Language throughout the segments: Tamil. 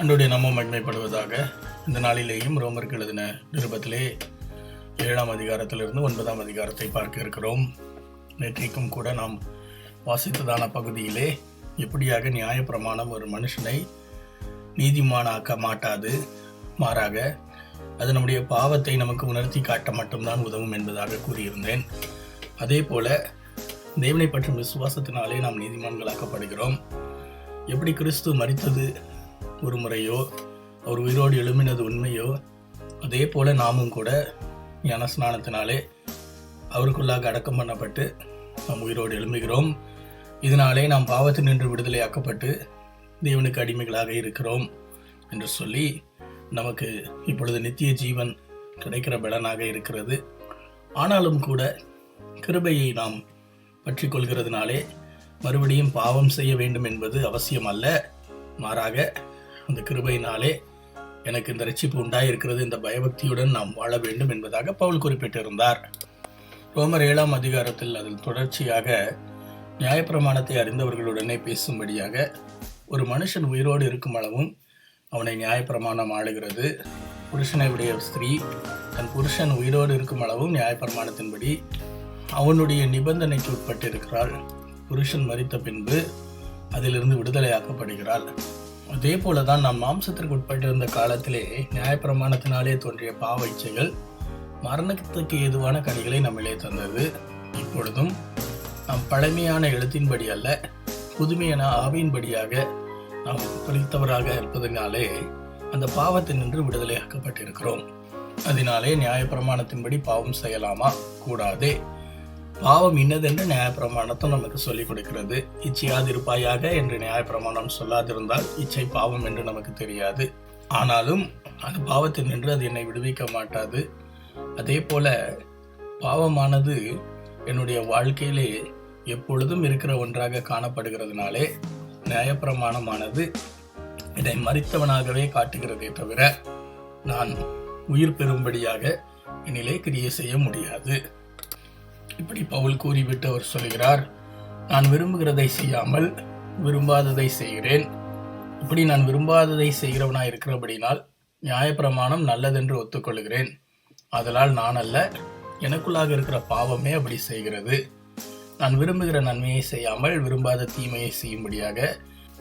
அன்றுடைய நம்ம மகிமைப்படுவதாக இந்த நாளிலேயும் ரோமருக்கு எழுதின நிருபத்திலே ஏழாம் அதிகாரத்திலிருந்து ஒன்பதாம் அதிகாரத்தை பார்க்க இருக்கிறோம். நேற்றைக்கும் கூட நாம் வாசித்ததான பகுதியிலே எப்படியாக நியாயப்பிரமாணம் ஒரு மனுஷனை நீதிமானாக்க மாட்டாது மாறாக அது நம்முடைய பாவத்தை நமக்கு உணர்த்தி காட்ட மட்டும்தான் உதவும் என்பதாக கூறியிருந்தேன். அதே போல தேவனை பற்றும் விசுவாசத்தினாலே நாம் நீதிமான்களாக்கப்படுகிறோம். எப்படி கிறிஸ்து ஒரு முறையோ அவர் உயிரோடு எழும்பினது உண்மையோ அதே போல நாமும் கூட ஞானஸ்நானத்தினாலே அவருக்குள்ளாக அடக்கம் பண்ணப்பட்டு நாம் உயிரோடு எழும்புகிறோம். இதனாலே நாம் பாவத்தில் நின்று விடுதலையாக்கப்பட்டு தேவனுக்கு அடிமைகளாக இருக்கிறோம் என்று சொல்லி நமக்கு இப்பொழுது நித்திய ஜீவன் கிடைக்கிற பலனாக இருக்கிறது. ஆனாலும் கூட கிருபையை நாம் பற்றி கொள்கிறதுனாலே மறுபடியும் பாவம் செய்ய வேண்டும் என்பது அவசியம் அல்ல. மாறாக அந்த கிருபையினாலே எனக்கு இந்த ரட்சிப்பு உண்டாயிருக்கிறது. இந்த பயபக்தியுடன் நாம் வாழ வேண்டும் என்பதாக பவுல் குறிப்பிட்டிருந்தார். ரோமர் ஏழாம் அதிகாரத்தில் அதில் தொடர்ச்சியாக நியாயப்பிரமாணத்தை அறிந்தவர்களுடனே பேசும்படியாக ஒரு மனுஷன் உயிரோடு இருக்கும் அளவும் அவனை நியாயப்பிரமாணம் ஆளுகிறது. புருஷனை உடைய ஸ்திரீ தன் புருஷன் உயிரோடு இருக்கும் அளவும் நியாயப்பிரமாணத்தின்படி அவனுடைய நிபந்தனைக்கு உட்பட்டிருக்கிறாள். புருஷன் மறித்த பின்பு அதிலிருந்து விடுதலையாக்கப்படுகிறாள். அதே போல தான் நாம் மாம்சத்திற்கு உட்பட்டிருந்த காலத்திலே நியாயப்பிரமாணத்தினாலே தோன்றிய பாவ இச்சைகள் மரணத்துக்கு ஏதுவான கனிகளை நம்மிலே தந்தது. இப்பொழுதும் நாம் பழமையான எழுத்தின்படி அல்ல புதுமையான ஆவியின்படியாக நாம் குறித்தவராக இருப்பதனாலே அந்த பாவத்தினின்று விடுதலையாக்கப்பட்டிருக்கிறோம். அதனாலே நியாயப்பிரமாணத்தின்படி பாவம் செய்யலாமா? கூடாதே. பாவம் இன்னதென்று நியாயப்பிரமாணத்தை நமக்கு சொல்லிக் கொடுக்கிறது. இச்சையாதிருப்பாயாக என்று நியாயப்பிரமாணம் சொல்லாதிருந்தால் இச்சை பாவம் என்று நமக்கு தெரியாது. ஆனாலும் அது பாவத்தில் நின்று அது என்னை விடுவிக்க மாட்டாது. அதே போல பாவமானது என்னுடைய வாழ்க்கையிலே எப்பொழுதும் இருக்கிற ஒன்றாக காணப்படுகிறதுனாலே நியாயப்பிரமாணமானது என்னை மறித்தவனாகவே காட்டுகிறதே தவிர நான் உயிர் பெறும்படியாக என்னிலே கிரியை செய்ய முடியாது. இப்படி பவுல் கூறிவிட்டு அவர் சொல்கிறார் நான் விரும்புகிறதை செய்யாமல் விரும்பாததை செய்கிறேன். இப்படி நான் விரும்பாததை செய்கிறவனாய் இருக்கிறபடினால் நியாயப்பிரமாணம் நல்லதென்று ஒத்துக்கொள்கிறேன். அதனால் நான் அல்ல எனக்குள்ளாக இருக்கிற பாவமே அப்படி செய்கிறது. நான் விரும்புகிற நன்மையை செய்யாமல் விரும்பாத தீமையை செய்யும்படியாக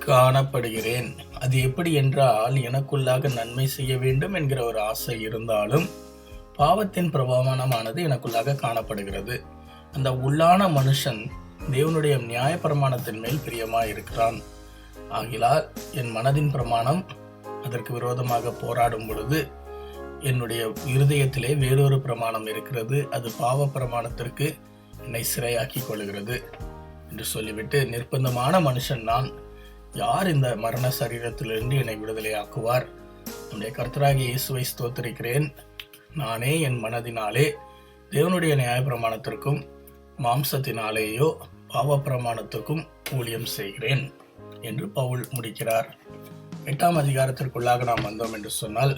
காணப்படுகிறேன். அது எப்படி என்றால் எனக்குள்ளாக நன்மை செய்ய வேண்டும் என்கிற ஒரு ஆசை இருந்தாலும் பாவத்தின் பிரபாவமானது எனக்குள்ளாக காணப்படுகிறது. அந்த உள்ளான மனுஷன் தேவனுடைய நியாயப்பிரமாணத்தின் மேல் பிரியமாக இருக்கிறான். ஆகிலால் என் மனதின் பிரமாணம் அதற்கு விரோதமாக போராடும் பொழுது என்னுடைய இருதயத்திலே வேறொரு பிரமாணம் இருக்கிறது. அது பாவ பிரமாணத்திற்கு என்னை சிறையாக்கி கொள்கிறது என்று சொல்லிவிட்டு நிர்பந்தமான மனுஷன் நான். யார் இந்த மரண சரீரத்திலிருந்து என்னை விடுதலையாக்குவார் நம்முடைய கர்த்தராகிய இயேசுவை ஸ்தோத்திருக்கிறேன். நானே என் மனதினாலே தேவனுடைய நியாயப்பிரமாணத்திற்கும் மாம்சத்தினாலேயோ பாவ பிரமாணத்துக்கும் ஊழியம் செய்கிறேன் என்று பவுல் முடிக்கிறார். எட்டாம் அதிகாரத்திற்குள்ளாக நாம் வந்தோம் என்று சொன்னால்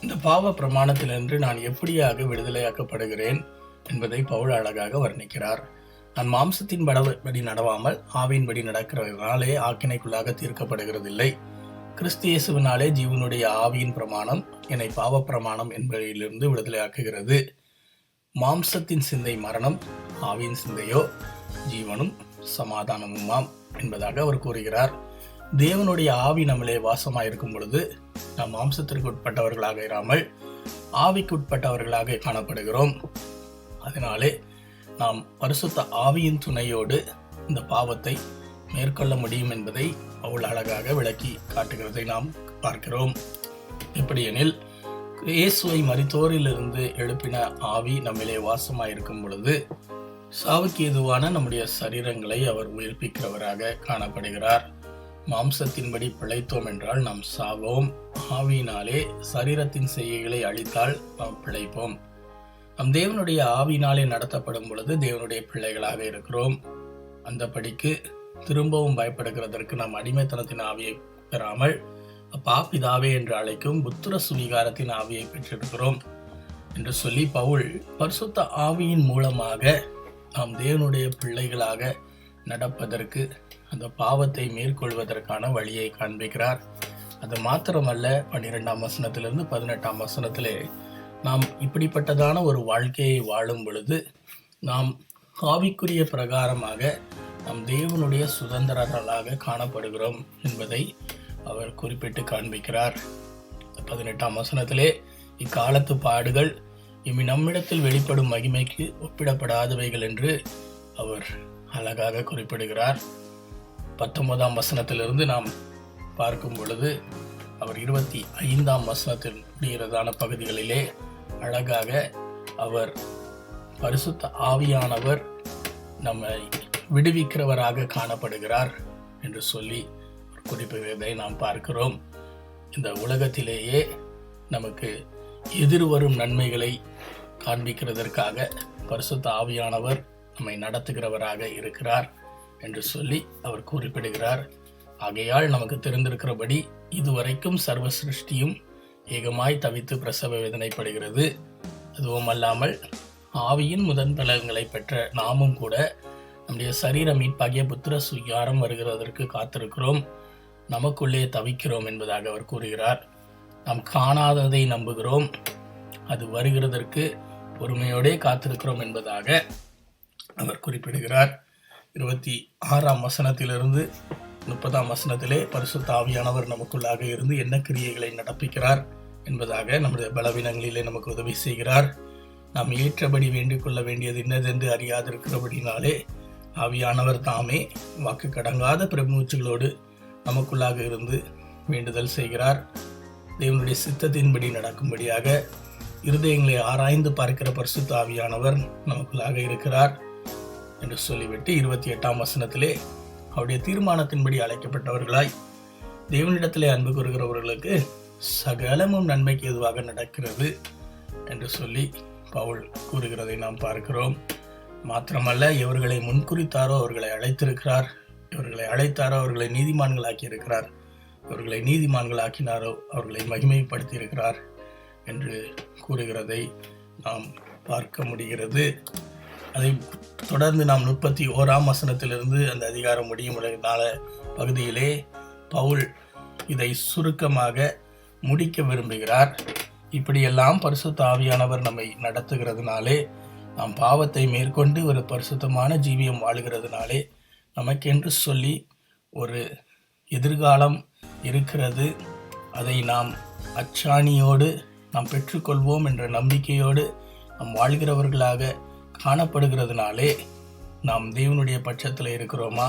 இந்த பாவ பிரமாணத்திலிருந்து நான் எப்படியாக விடுதலையாக்கப்படுகிறேன் என்பதை பவுல் அழகாக வர்ணிக்கிறார். நான் மாம்சத்தின் படி நடவாமல் ஆவியின்படி நடக்கிறதுனாலே ஆக்கினைக்குள்ளாக தீர்க்கப்படுகிறதில்லை. கிறிஸ்து இயேசுவினாலே ஜீவனுடைய ஆவியின் பிரமாணம் என்னை பாவ பிரமாணம் என்பதிலிருந்து விடுதலையாக்குகிறது. மாம்சத்தின் சிந்தை மரணம் ஆவியின் சிந்தையோ ஜீவனும் சமாதானமுமாம் என்பதாக அவர் கூறுகிறார். தேவனுடைய ஆவி நம்மளே வாசமாக இருக்கும் பொழுது நாம் மாம்சத்திற்கு உட்பட்டவர்களாக இராமல் ஆவிக்கு உட்பட்டவர்களாக காணப்படுகிறோம். அதனாலே நாம் பரிசுத்த ஆவியின் துணையோடு இந்த பாவத்தை மேற்கொள்ள முடியும் என்பதை அவள் அழகாக விளக்கி காட்டுகிறதை நாம் பார்க்கிறோம். எப்படியெனில் இயேசுவை மறித்தோரிலிருந்து எழுப்பின ஆவி நம்மிலே வாசமாயிருக்கும் பொழுது சாவுக்கு ஏதுவான நம்முடைய சரீரங்களை அவர் உயிர்ப்பிக்கிறவராக காணப்படுகிறார். மாம்சத்தின்படி பிழைத்தோம் என்றால் நாம் சாவோம். ஆவியினாலே சரீரத்தின் செய்கைகளை அழித்தால் நாம் பிழைப்போம். நம் தேவனுடைய ஆவியினாலே நடத்தப்படும் பொழுது தேவனுடைய பிள்ளைகளாக இருக்கிறோம். அந்த படிக்கு திரும்பவும் பயப்படுகிறதற்கு நாம் அடிமைத்தனத்தின் ஆவியை பெறாமல் அப்பா பிதாவே என்று அழைக்கும் புத்திர சுவீகாரத்தின் ஆவியை பெற்றிருக்கிறோம் என்று சொல்லி பவுல் பரிசுத்த ஆவியின் மூலமாக நாம் தேவனுடைய பிள்ளைகளாக நடப்பதற்கு அந்த பாவத்தை மேற்கொள்வதற்கான வழியை காண்பிக்கிறார். அது மாத்திரமல்ல பன்னிரெண்டாம் வசனத்திலிருந்து பதினெட்டாம் வசனத்திலே நாம் இப்படிப்பட்டதான ஒரு வாழ்க்கையை வாழும் பொழுது நாம் ஆவிக்குரிய பிரகாரமாக நம் தேவனுடைய சுதந்திரர்களாக காணப்படுகிறோம் என்பதை அவர் குறிப்பிட்டு காண்பிக்கிறார். பதினெட்டாம் வசனத்திலே இக்காலத்து பாடுகள் இம்மி நம்மிடத்தில் வெளிப்படும் மகிமைக்கு ஒப்பிடப்படாதவைகள் என்று அவர் அழகாக குறிப்பிடுகிறார். பத்தொன்பதாம் வசனத்திலிருந்து நாம் பார்க்கும் பொழுது அவர் இருபத்தி ஐந்தாம் வசனத்தில் முடிகிறதான பகுதிகளிலே அழகாக அவர் பரிசுத்த ஆவியானவர் நம்மை விடுவிக்கிறவராக காணப்படுகிறார் என்று சொல்லி குறிப்பிடுவதை நாம் பார்க்கிறோம். இந்த உலகத்திலேயே நமக்கு எதிர்வரும் நன்மைகளை காண்பிக்கிறதற்காக பரிசுத்த ஆவியானவர் நம்மை நடத்துகிறவராக இருக்கிறார் என்று சொல்லி அவர் குறிப்பிடுகிறார். ஆகையால் நமக்கு தெரிந்திருக்கிறபடி இதுவரைக்கும் சர்வ சிருஷ்டியும் ஏகமாய் தவித்து பிரசவ வேதனைப்படுகிறது. அதுவும் அல்லாமல் ஆவியின் முதன் பலன்களை பெற்ற நாமும் கூட நம்முடைய சரீர மீட்பாகிய புத்திர சுயாரம் வருகிறதற்கு காத்திருக்கிறோம். நமக்குள்ளே தவிக்கிறோம் என்பதாக அவர் கூறுகிறார். நாம் காணாததை நம்புகிறோம். அது வருகிறதற்கு பொறுமையோடே காத்திருக்கிறோம் என்பதாக அவர் குறிப்பிடுகிறார். இருபத்தி ஆறாம் வசனத்திலிருந்து முப்பதாம் வசனத்திலே பரிசுத்த ஆவியானவர் நமக்குள்ளாக இருந்து என்ன கிரியைகளை நடப்பிக்கிறார் என்பதாக நம்முடைய பலவீனங்களிலே நமக்கு உதவி செய்கிறார். நாம் ஏற்றபடி வேண்டிக் கொள்ள வேண்டியது இன்னதென்று அறியாதிருக்கிறபடினாலே ஆவியானவர் தாமே வாக்கு கடங்காத பிரமூச்சுகளோடு நமக்குள்ளாக இருந்து வேண்டுதல் செய்கிறார். தேவனுடைய சித்தத்தின்படி நடக்கும்படியாக இருதயங்களை ஆராய்ந்து பார்க்கிற பரிசுத்தாவியானவர் நமக்குள்ளாக இருக்கிறார் என்று சொல்லிவிட்டு இருபத்தி எட்டாம் வசனத்திலே அவருடைய தீர்மானத்தின்படி அழைக்கப்பட்டவர்களாய் தேவனிடத்திலே அன்பு கூறுகிறவர்களுக்கு சகலமும் நன்மைக்கு எதுவாக நடக்கிறது என்று சொல்லி பவுல் கூறுகிறதை நாம் பார்க்கிறோம். மாத்திரமல்ல இவர்களை முன்குறித்தாரோ அவர்களை அழைத்திருக்கிறார். இவர்களை அழைத்தாரோ அவர்களை நீதிமான்களாக்கி இருக்கிறார். இவர்களை நீதிமான்களாக்கினாரோ அவர்களை மகிமைப்படுத்தி இருக்கிறார் என்று கூறுகிறதை நாம் பார்க்க முடிகிறது. அதை தொடர்ந்து நாம் முப்பத்தி ஓராம் வசனத்திலிருந்து அந்த அதிகாரம் முடியும் நாள பகுதியிலே பவுல் இதை சுருக்கமாக முடிக்க விரும்புகிறார். இப்படியெல்லாம் பரிசுத்த ஆவியானவர் நம்மை நடத்துகிறதுனாலே நாம் பாவத்தை மேற்கொண்டு ஒரு பரிசுத்தமான ஜீவியம் வாழுகிறதுனாலே நமக்கென்று சொல்லி ஒரு எதிர்காலம் இருக்கிறது. அதை நாம் அச்சாணியோடு நாம் பெற்றுக்கொள்வோம் என்ற நம்பிக்கையோடு நாம் வாழ்கிறவர்களாக காணப்படுகிறதுனாலே நாம் தேவனுடைய பட்சத்தில் இருக்கிறோமா?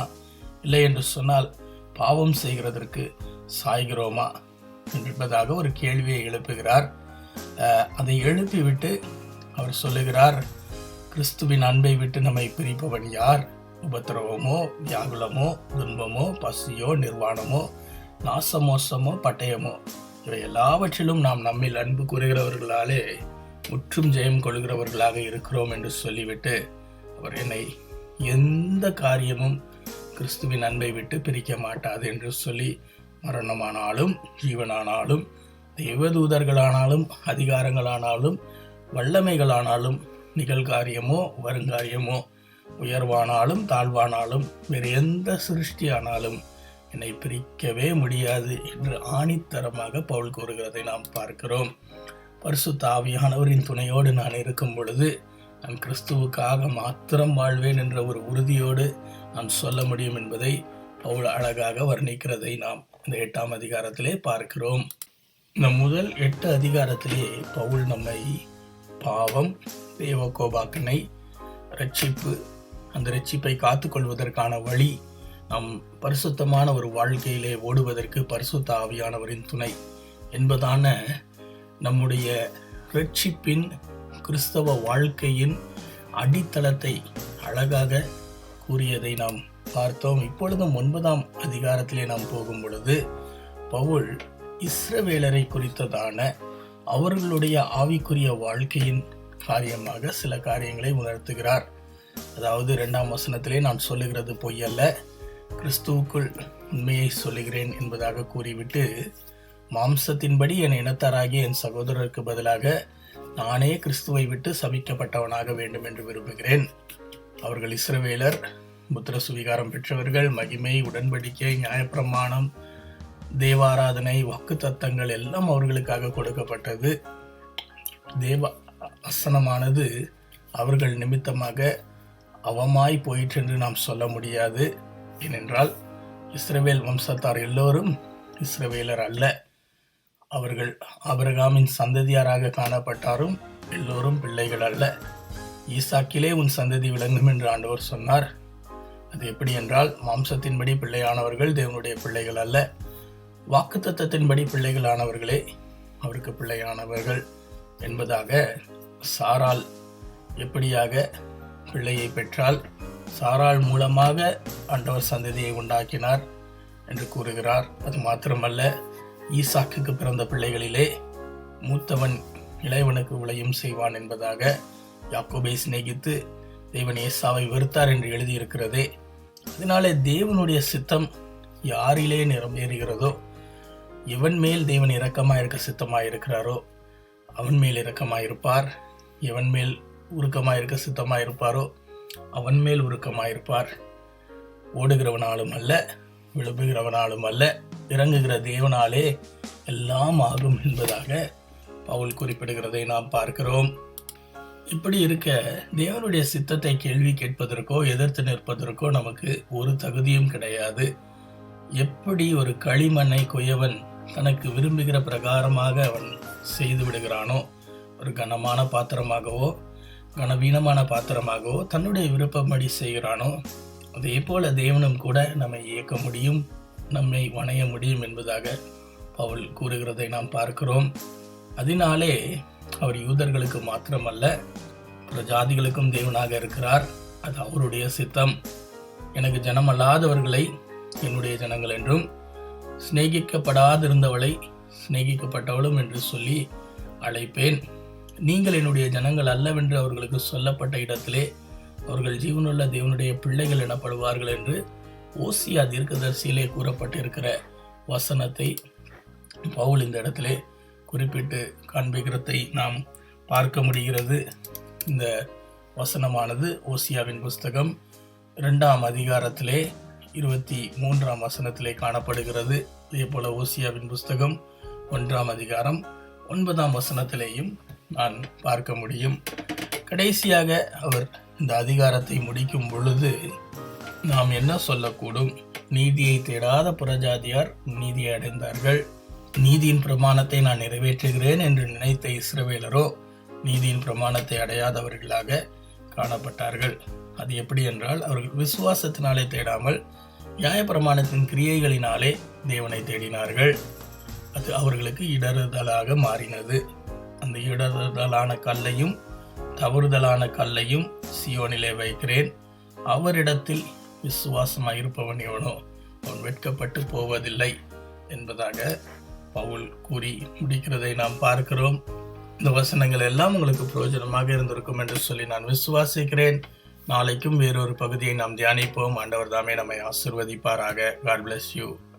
இல்லை என்று சொன்னால் பாவம் செய்கிறதற்கு சாய்கிறோமா? என்பதாக ஒரு கேள்வியை எழுப்புகிறார். அதை எழுப்பிவிட்டு அவர் சொல்லுகிறார் கிறிஸ்துவின் அன்பை விட்டு நம்மை பிரிப்பவன் யார்? உபத்திரவமோ வியாகுலமோ துன்பமோ பசியோ நிர்வாணமோ நாசமோசமோ பட்டயமோ இவை எல்லாவற்றிலும் நாம் நம்மில் அன்பு கூறுகிறவர்களாலே முற்றும் ஜெயம் கொள்கிறவர்களாக இருக்கிறோம் என்று சொல்லிவிட்டு அவர் என்னை எந்த காரியமும் கிறிஸ்துவின் அன்பை விட்டு பிரிக்க மாட்டாது என்று சொல்லி மரணமானாலும் ஜீவனானாலும் தேவதூதர்களானாலும் அதிகாரங்களானாலும் வல்லமைகளானாலும் நிகழ்காரியமோ வருங்காரியமோ உயர்வானாலும் தாழ்வானாலும் வேறு எந்த சிருஷ்டியானாலும் என்னை பிரிக்கவே முடியாது என்று ஆணித்தரமாக பவுல் கூறுகிறதை நாம் பார்க்கிறோம். பரிசு தாவியானவரின் துணையோடு நான் இருக்கும் பொழுது நான் கிறிஸ்துவுக்காக மாத்திரம் வாழ்வேன் என்ற ஒரு உறுதியோடு நான் சொல்ல முடியும் என்பதை பவுல் அழகாக வர்ணிக்கிறதை நாம் இந்த எட்டாம் அதிகாரத்திலே பார்க்கிறோம். இந்த முதல் எட்டு அதிகாரத்திலே பவுல் நம்மை பாவம் தேவகோபாக்கனை ரட்சிப்பு அந்த ரட்சிப்பை காத்துக்கொள்வதற்கான வழி நம் பரிசுத்தமான ஒரு வாழ்க்கையிலே ஓடுவதற்கு பரிசுத்த ஆவியானவரின் துணை என்பதான நம்முடைய ரட்சிப்பின் கிறிஸ்தவ வாழ்க்கையின் அடித்தளத்தை அழகாக கூறியதை நாம் பார்த்தோம். இப்பொழுதும் ஒன்பதாம் அதிகாரத்திலே நாம் போகும் பொழுது பவுல் இஸ்ரவேலரை குறித்ததான அவர்களுடைய ஆவிக்குரிய வாழ்க்கையின் காரியமாக சில காரியங்களை உணர்த்துகிறார். அதாவது ரெண்டாம் வசனத்திலே நான் சொல்லுகிறது பொய்யல்ல கிறிஸ்துவுக்குள் உண்மையை சொல்லுகிறேன் என்பதாக கூறிவிட்டு மாம்சத்தின்படி என் இனத்தாராகிய என் சகோதரருக்கு பதிலாக நானே கிறிஸ்துவை விட்டு சபிக்கப்பட்டவனாக வேண்டும் என்று விரும்புகிறேன். அவர்கள் இஸ்ரவேலர் புத்திர சுவிகாரம் பெற்றவர்கள் மகிமை உடன்படிக்கை நியாயப்பிரமாணம் தேவாராதனை வாக்கு தத்தங்கள் எல்லாம் அவர்களுக்காக கொடுக்கப்பட்டது. தேவ அசனமானது அவர்கள் நிமித்தமாக அவமாய் போயிற்று என்று நாம் சொல்ல முடியாது. ஏனென்றால் இஸ்ரவேல் வம்சத்தார் எல்லோரும் இஸ்ரவேலர் அல்ல. அவர்கள் அபிரகாமின் சந்ததியாராக காணப்பட்டாரும் எல்லோரும் பிள்ளைகள் அல்ல. ஈசாக்கிலே உன் சந்ததி விளங்கும் என்று ஆண்டவர் சொன்னார். அது எப்படி என்றால் மாம்சத்தின்படி பிள்ளையானவர்கள் தேவனுடைய பிள்ளைகள் அல்ல. வாக்குத்தத்தத்தின்படி பிள்ளைகளானவர்களே அவருக்கு பிள்ளையானவர்கள் என்பதாக சாரால் எப்படியாக பிள்ளையை பெற்றால் சாராள் மூலமாக ஆண்டவர் சந்ததியை உண்டாக்கினார் என்று கூறுகிறார். அது மாத்திரமல்ல ஈசாக்குக்கு பிறந்த பிள்ளைகளிலே மூத்தவன் இளையவனுக்கு உளையும் செய்வான் என்பதாக யாக்கோபை சிநேகித்து தேவன் ஏசாவை வெறுத்தார் என்று எழுதியிருக்கிறதே. அதனாலே தேவனுடைய சித்தம் யாரிலே நிறைவேறுகிறதோ எவன் மேல் தேவன் இரக்கமாக இருக்க சித்தமாக இருக்கிறாரோ அவன் மேல் இரக்கமாக இருப்பார் எவன் மேல் உருக்கமாக இருக்க சித்தமாக இருப்பாரோ அவன் மேல் உருக்கமாக இருப்பார் ஓடுகிறவனாலும் அல்ல விழுப்புகிறவனாலும் அல்ல இறங்குகிற தேவனாலே எல்லாம் ஆகும் என்பதாக பவுல் குறிப்பிடுகிறதை நாம் பார்க்கிறோம். இப்படி இருக்க தேவனுடைய சித்தத்தை கேள்வி கேட்பதற்கோ எதிர்த்து நிற்பதற்கோ நமக்கு ஒரு தகுதியும் கிடையாது. எப்படி ஒரு களிமண்ணை கொய்யவன் தனக்கு விரும்புகிற பிரகாரமாக அவன் செய்து விடுகிறானோ ஒரு கனமான பாத்திரமாகவோ கனவீனமான பாத்திரமாகவோ தன்னுடைய விருப்பப்படி செய்கிறானோ அதே போல தேவனும் கூட நம்மை இயக்க முடியும் நம்மை வணைய முடியும் என்பதாக பவுல் கூறுகிறதை நாம் பார்க்கிறோம். அதனாலே அவர் யூதர்களுக்கு மாத்திரமல்ல பிரஜாதிகளுக்கும் தேவனாக இருக்கிறார். அது அவருடைய சித்தம். எனக்கு ஜனமல்லாதவர்களை என்னுடைய ஜனங்கள் என்றும் சிநேகிக்கப்படாதிருந்தவளை சிநேகிக்கப்பட்டவளும் என்று சொல்லி அழைப்பேன். நீங்கள் என்னுடைய ஜனங்கள் அல்லவென்று அவர்களுக்கு சொல்லப்பட்ட இடத்திலே அவர்கள் ஜீவனுள்ள தேவனுடைய பிள்ளைகள் எனப்படுவார்கள் என்று ஓசியா தீர்க்கதரிசியிலே கூறப்பட்டிருக்கிற வசனத்தை பவுல் இந்த இடத்திலே குறிப்பிட்டு காண்பிக்கிறதை நாம் பார்க்க முடிகிறது. இந்த வசனமானது ஓசியாவின் புஸ்தகம் இரண்டாம் அதிகாரத்திலே இருபத்தி மூன்றாம் வசனத்திலே காணப்படுகிறது. இதே போல ஓசியாவின் புஸ்தகம் ஒன்றாம் அதிகாரம் ஒன்பதாம் வசனத்திலேயும் நான் பார்க்க முடியும். கடைசியாக அவர் இந்த அதிகாரத்தை முடிக்கும் பொழுது நாம் என்ன சொல்லக்கூடும்? நீதியை தேடாத புறஜாதியார் நீதியை அடைந்தார்கள். நீதியின் பிரமாணத்தை நான் நிறைவேற்றுகிறேன் என்று நினைத்த இஸ்ரவேலரோ நீதியின் பிரமாணத்தை அடையாதவர்களாக காணப்பட்டார்கள். அது எப்படி என்றால் அவர்கள் விசுவாசத்தினாலே தேடாமல் நியாயப்பிரமாணத்தின் கிரியைகளினாலே தேவனை தேடினார்கள். அது அவர்களுக்கு இடறுதலாக மாறினது. அந்த இடறுதலான கல்லையும் தவறுதலான கல்லையும் சியோனிலே வைக்கிறேன். அவரிடத்தில் விசுவாசமாக இருப்பவன் எவனோ? அவன் வெட்கப்பட்டு போவதில்லை என்பதாக பவுல் கூறி முடிக்கிறதை நாம் பார்க்கிறோம். இந்த வசனங்கள் எல்லாம் உங்களுக்கு பிரயோஜனமாக இருந்திருக்கும் என்று சொல்லி நான் விசுவாசிக்கிறேன். நாளைக்கும் வேறொரு பகுதியை நாம் தியானிப்போம். ஆண்டவர் தாமே நம்மை ஆசிர்வதிப்பாராக. God bless you